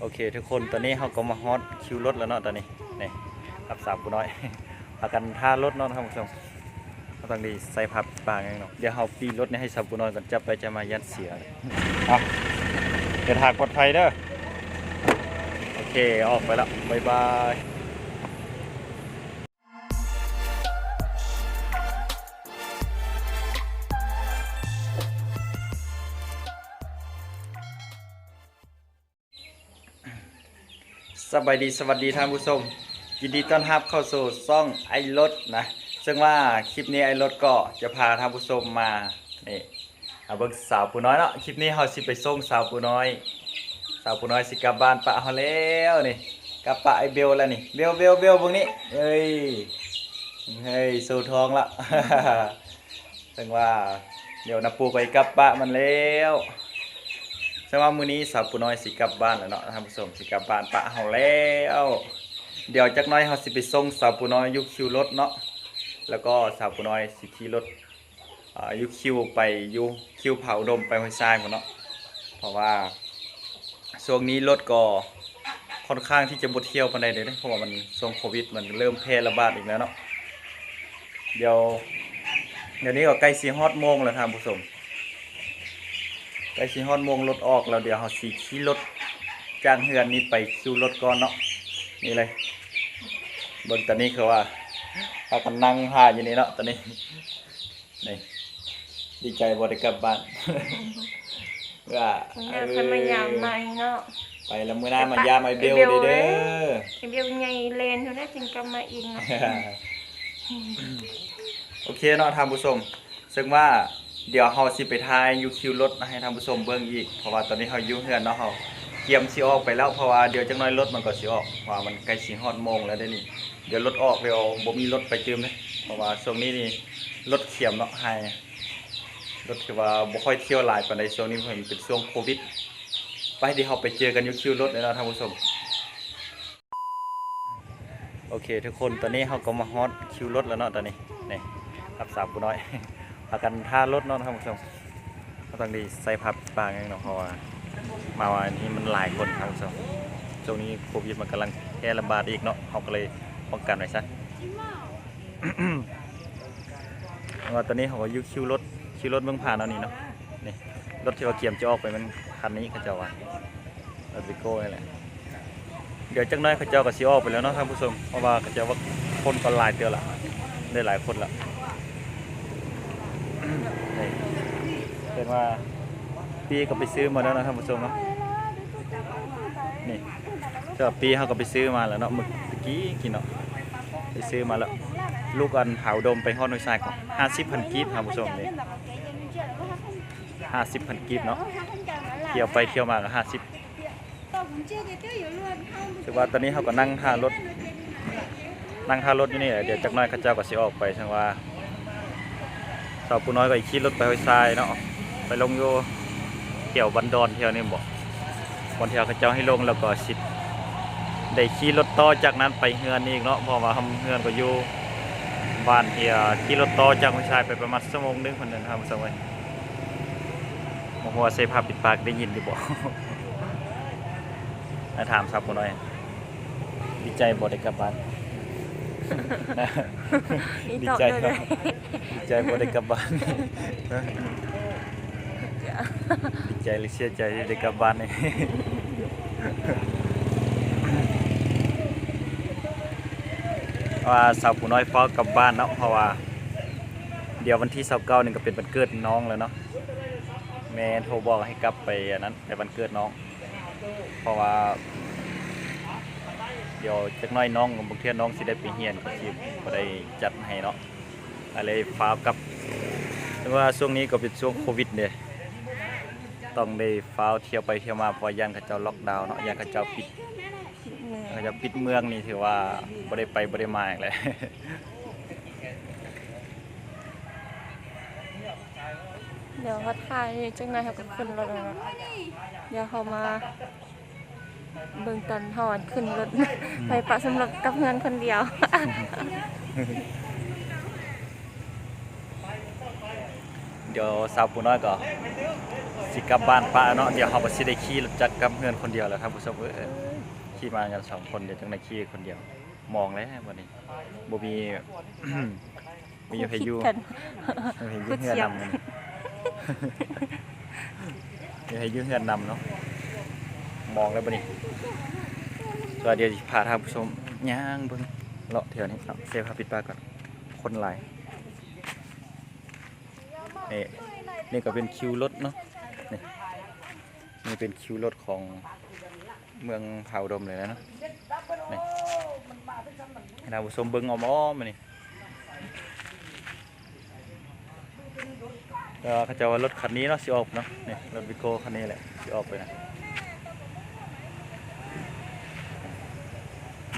โอเค ทุกคนตอนนี้เขาก็มาฮอตคิวรถแล้วเนาะตอนนี้นี่รับสาวกูน้อยพากันท่ารถเนาะท่านผู้ชมเขาต้องดีใส่ผับปางอย่างเนาะเดี๋ยวเขาปีรถนี่ให้สาวกูน้อยก่อนจะไปจะมายัดเสียเอาเดี๋ยวถากปลอดภัยเด้อโอเคออกไปแล้วบ๊ายบาย บายดีสวัสดีท่านผู้ชมยินดีต้อนรับเข้าสู่ซ่องไอรถนะ ซึ่งว่าคลิปนี้ไอรถก็จะพาท่านผู้ชมมานี่เอาเบิ่งสาวผู้น้อยเนาะคลิปนี้เราสิไปส่งสาวผู้น้อย สาวผู้น้อยสิกลับบ้านปะเฮาแล้วนี่กลับปะไอเบลแล้วนี่เบลเบลเบลพวกนี้เฮ้ยเฮ้ยสู่ทองละ ซึ่งว่าเดี๋ยวนาปูไปกลับปะมันแล้ว ซึ่งว่ามื้อนี้สาวผู้น้อยสิกลับบ้านแล้วเนาะท่านผู้ชมสิกลับบ้านปะเฮาแล้วเดี๋ยวจักน้อยเฮาสิไปส่งสาวผู้น้อยยุคิวรถเนาะแล้วก็สาวผู้น้อยสิขี่รถอ่ายุคิวไปยุคิวเผาดมไปห้วยทรายหมดเนาะเพราะว่าช่วงนี้รถก็ค่อนข้างที่จะบดเที่ยวปานใดเลยนะเพราะว่ามันช่วงโควิดมันเริ่มแพร่ระบาดอีกแล้วเนาะเดี๋ยวเดี๋ยวนี้ก็ใกล้สีฮอดโมงแล้วท่านผู้ชม ใกล้สีฮอดโมงรถออกแล้วเดี๋ยวเราสีขี่รถจ้างเฮือนนี้ไปคิวรถก่อนเนาะนี่เลยเบิ่งตอนนี้คือว่าพากันนั่งหาอยู่นี่เนาะตอนนี้นี่ดีใจบ่ได้กลับบ้านว่างานคนมายามใหม่เนาะไปแล้วมื้อหน้ามายามไอเบลเด้อเด้อไอเบลใหญ่เลนเท่านั้นจึงกลับมาอีกเนาะโอเคเนาะท่านผู้ชมซึ่งว่า เดี๋ยวเฮาสิไปทายยูคิวรถให้ท่านผู้ชมเบิ่งอีก เพราะว่าตอนนี้เฮาอยู่เฮือนเนาะเฮาเตรียมสิออกไปแล้วเพราะว่าเดี๋ยวจักหน่อยรถมันก็สิออกว่ามันใกล้สิฮอดโมงแล้วเด้นี่ เดี๋ยวรถออกเดี๋ยวบ่มีรถไปเติมเด้เพราะว่าช่วงนี้นี่รถเขียมเนาะไฮรถที่ว่าบ่ค่อยเที่ยวหลายปานใดช่วงนี้เพิ่นเป็นช่วงโควิด ไปเดี๋ยวเฮาไปเจอกันยูคิวรถเลยเนาะท่านผู้ชมโอเค ทุกคนตอนนี้เขาก็มาฮอตคิวรถแล้วเนาะตอนนี้นี่รับสาวผู้น้อย พากันท่ารถเนาะท่านผู้ชมก็ต้องดีใส่พับปางอย่างเนาะเพราะว่ามาวันนี้มันหลายคนท่านผู้ชมช่วงนี้โควิดมันกำลังแพร่ระบาดอีกเนาะเขาก็เลยป้องกันไว้ซะแล้วก็ตอนนี้เขาก็ยุคิวรถคิวรถเมืองผ่านเอานี่เนาะนี่รถที่ว่าเกียมจะออกไปมันคันนี้เขาจะว่ารถวิโก้นี่แหละเดี๋ยวจักหน้อยเขาจ้าก็สิออกไปแล้วเนาะท่านผู้ชมเพราะว่าเขาจ้าว่าคนก็หลายเตือละได้หลายคนละนี่เป็น ว่าปีก็ไปซื้อมาแล้วนะท่านผู้ชมเนาะนี่เจ้าปีเขาก็ไปซื้อมาแล้วเนาะมึกตะกี้กินเนาะไปซื้อมาแล้วลูกอันเผาดมไปฮอดน้อยทรายของห้าสิบพันกีบท่านผู้ชมนี่ห้าสิบพันกีบเนาะเที่ยวไปเที่ยวมาก็ห้าสิบถือว่าตอนนี้เขาก็นั่งท่ารถนั่งท่ารถอยู่นี่แหละเดี๋ยวจักน้อยข้าเจ้าก็สิออกไปทางว่าสาวผู้น้อยก็อีกขี่รถไปห้วยทรายเนาะ ไปลงโยเที่ยวบันดอนเที่ยวนี่บอกวันเที่ยวเข้าเจ้าให้ลงแล้วก็สิได้ขี่รถต่อจากนั้นไปเฮือนอีกเนาะเพราะว่าทำเฮือนก็อยู่บ้านเที่ยขี่รถต่อจากห้วยทรายไปประมาณชั่วโมงหนึงคนหนึงครับสมัยโมโหใส่ผ้าปิดปากได้ยินดีบ่มาถามสับกูหน่อยดีใจบ่ได้กลับบ้านอีดีตอบใจเลยครับดีใจบ่ได้กลับบ้าน ดีใจหรือเสียใจที่ได้กลับบ้านนี่ว่าสาวผู้น้อยฟ้ากลับบ้านเนาะเพราะว่า เดี๋ยววันที่29นี่ก็เป็นวันเกิดน้องแล้วเนาะแม่โทรบอกให้กลับไปอันนั้นไปวันเกิดน้อง เพราะว่า เดี๋ยวจักน้อยน้องบางเทีน้องสิได้ไปเฮียนก็สิบ่ได้จัดให้เนาะอะไรฟ้ากลับแต่ว่าช่วงนี้ก็เป็นช่วงโควิดเด้ ต้องได้ฟ้าวเที่ยวไปเที่ยวมาเพราะว่าย่างเขาเจ้าล็อกดาวน์เนาะย่างเขาเจ้าปิดเขาเจ้าปิดเมืองนี่ถือว่าบ่ได้ไปบ่ได้มาอีกเลย เดี๋ยวเขาถ่ายจังหน่อยเขาก็ขึ้นรถแล้วเนาะเดี๋ยวเขามาเบิ่งตอนหอนขึ้นรถ ไปปะสำหรับกับเพื่อนคนเดียว เดี๋ยวสาวผู้น้อยก็ สิสิกลับบ้านป้าเนาะเดี๋ยวเขาบ่สิได้ขี่รถจักรกลับเฮือนคนเดียวแล้วครับผู้ชมเอ้ยขี่มากันสองคนเดี๋ยวจังได้ขี่คนเดียว มองแล้ววันนี้บ่มี มีอยู่ให้อยู่คิดกันมีให้อยู่เฮือนนำมันมีให้อยู่เฮือนนำเนาะมองแล้วบัดนี้สวัสดียวสิพาท่านผู้ชมย่างเบิ่งเลาะแถวนี้เนาะเซฟพาปิดปากก่อนคนหลายนี่นี่ก็เป็นคิวรถเนาะ นี่นี่เป็นคิวรถของเมืองเผาดมเลยนะเนาะนี่ให้ท่านผู้ชมเบิ่งอ้อมๆมานี่เออเขาจะว่ารถคันนี้เนาะสิออกเนาะนี่รถวิโก้คันนี้แหละสิออกไปนะ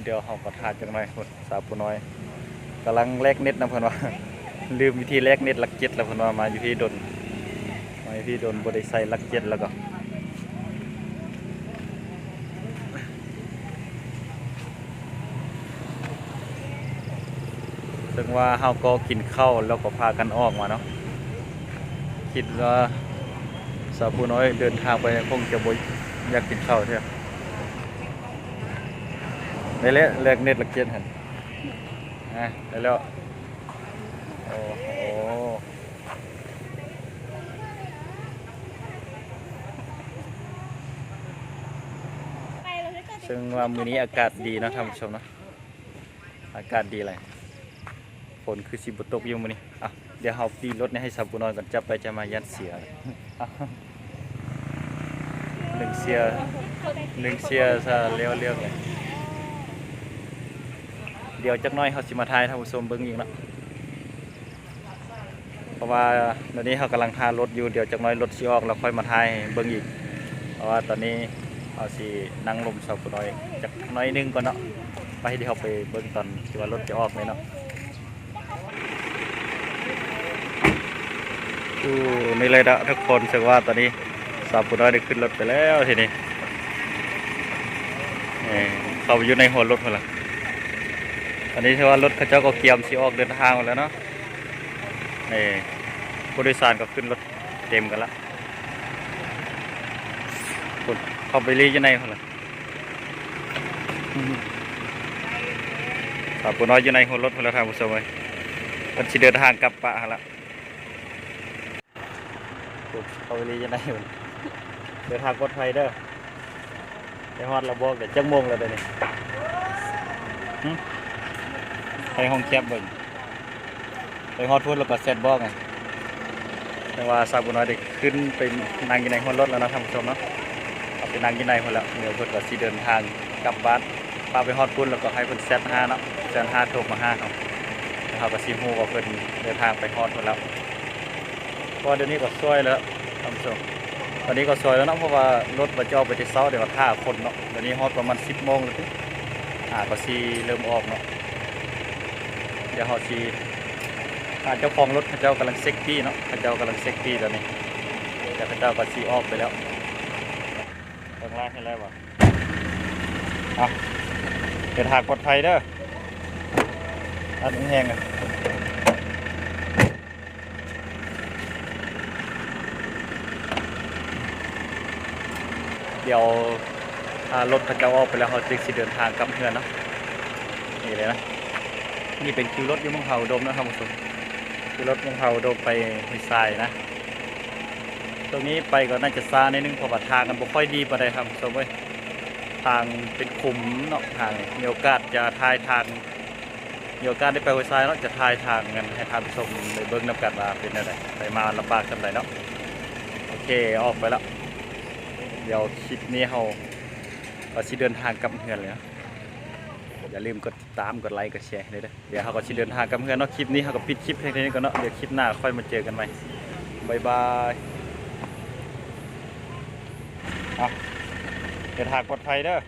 เดี๋ยวเขาก็ทานจังหน่อยคนสาวผู้น้อยกำลังแลกเน็ตนะเพิ่นว่าลืมวิธีแลกเน็ตหลักเจ็ดแล้วเพิ่นว่ามาอยู่ที่ดน ที่ดนบ่ได้ใส่หลักเจ็ดแล้วก็ซึ่งว่าเฮาก็กินข้าวแล้วก็พากันออกมาเนาะคิดว่าสาวผู้น้อยเดินทางไปคงจะบ่อยากกินข้าวเท่าได้แล้วแลกเน็ตลักเจ็ดหั่นอะได้แล้ว โอ้โห ซึ่งว่ามือนี้อากาศดีนะท่านผู้ชมนะอากาศดีเลยฝนคือสิบตกอยู่มือนี้อะเดี๋ยวเฮาปีรถนี่ให้สับปูนอนก่อนจับไปจะมายัดเสียหนึ่งเสียหนึ่งเสียซะเลี้ยวเรียกเลยเดี๋ยวจักน้อยเฮาสิมาทายท่านผู้ชมเบิ่งอีกเนาะเพราะว่าตอนนี้เฮากำลังทารถอยู่เดี๋ยวจักน้อยรถสิออกแล้วค่อยมาทายเบิ่งอีก เพราะว่าตอนนี้ เฮาสินั่งลมสับปูน้อยจักน้อยนึงก่อนเนาะไปเดี๋ยวเฮาไปเบิ่งตอนที่ว่ารถจะออกเลยเนาะดูนี่เลยนะทุกคนรู้สึกว่าตอนนี้สาวผู้น้อยได้ขึ้นรถไปแล้วทีนี้เขาอยู่ในหัวรถหมดละตอนนี้ถือว่ารถเขาเจ้าก็เกียมสีออกเดินทางหมดแล้วเนาะนี่ผู้โดยสารก็ขึ้นรถเต็มกันละคุณ เขาไปรีอยู่ในคนละสาวผู้น้อยอยู่ในหัวรถคนละทางผู้ชมเลยมันจะเดินทางกลับปะหั่นละปุ๊บเขาไปรีจะได้มันเดินทางกดไฟเด้อไปฮอดระบอกเดี๋ยวจังโมงแล้วเดี๋ยวนี้หึไปห้องแคบเบิ่งไปฮอดพูดแล้วก็เซตบอกไงแต่ว่าซาบุน้อยได้ขึ้นไปนั่งอยู่ในห้องรถแล้วนะท่านผู้ชมเนาะ เอาไปนั่งยู่ในคนละเดี๋ยวเพิ่นก็สิเดินทางกลับบ้านพาไปฮอดพุ่นแล้วก็ให้เพิ่นเซตห้าเนาะเซตห้าโทรมาห้าเขาแล้วเขาก็สิฮู้ว่าเพิ่นเดินทางไปฮอดพุ่นแล้วเพราะเดี๋ยวนี้ก็ซวยแล้วท่านผู้ชมตอนนี้ก็ซวยแล้วเนาะเพราะว่ารถมาจอไปที่เช้าเดี๋ยวท่าคนเนาะเดี๋ยวนี้ฮอดประมาณ10โมงแล้วติอ่าก็สิเริ่มออกเนาะเดี๋ยวเฮาสิอ่าเจ้าของรถเขาเจ้ากำลังเซ็กตี้เนาะเขาเจ้ากำลังเซ็กตี้ตอนนี้เดี๋ยวเขาเจ้าก็สิออกไปแล้ว งล่างให้แล้วบ่อะเดินทางปลอดภัยเด้ออันแห้งอะเดี๋ยวรถเขาเจ้าออกไปแล้วเขาจึงสิเดินทางกลับเฮือนเนาะนี่เลยนะนี่เป็นคิวรถยุ่เมังเผาดมนะครับผู้ชมคิวรถเมังเผาดมไปมิสายนะ ตรงนี้ไปก็น่าจะซาในนึงเพราะว่าทางกันบ่ค่อยดีปานใดครับผู้ชมเว้ยทางเป็นขุมเนาะทางมีโอกาสจะทายทางมีโอกาสได้ไปหัวทรายเนาะจะทายทางกันให้ทางผู้ชมได้เบิ่งนํกันว่าเป็นอะไรไปมาลำบากจังไดเนาะโอเคออกไปแล้วเดี๋ยวคลิปนี้เราก็สิเดินทางกลับเฮือนเลยนะอย่าลืมกดติดตามกดไลค์กดแชร์เลยเด้อเดี๋ยวเราก็สิเดินทางกลับเฮือนเนาะคลิปนี้เราก็ปิดคลิปแค่นี้ก่อนเนาะเดี๋ยวคลิปหน้าค่อยมาเจอกันใหม่บายบาย เดินทากปลอดภัยเด้อ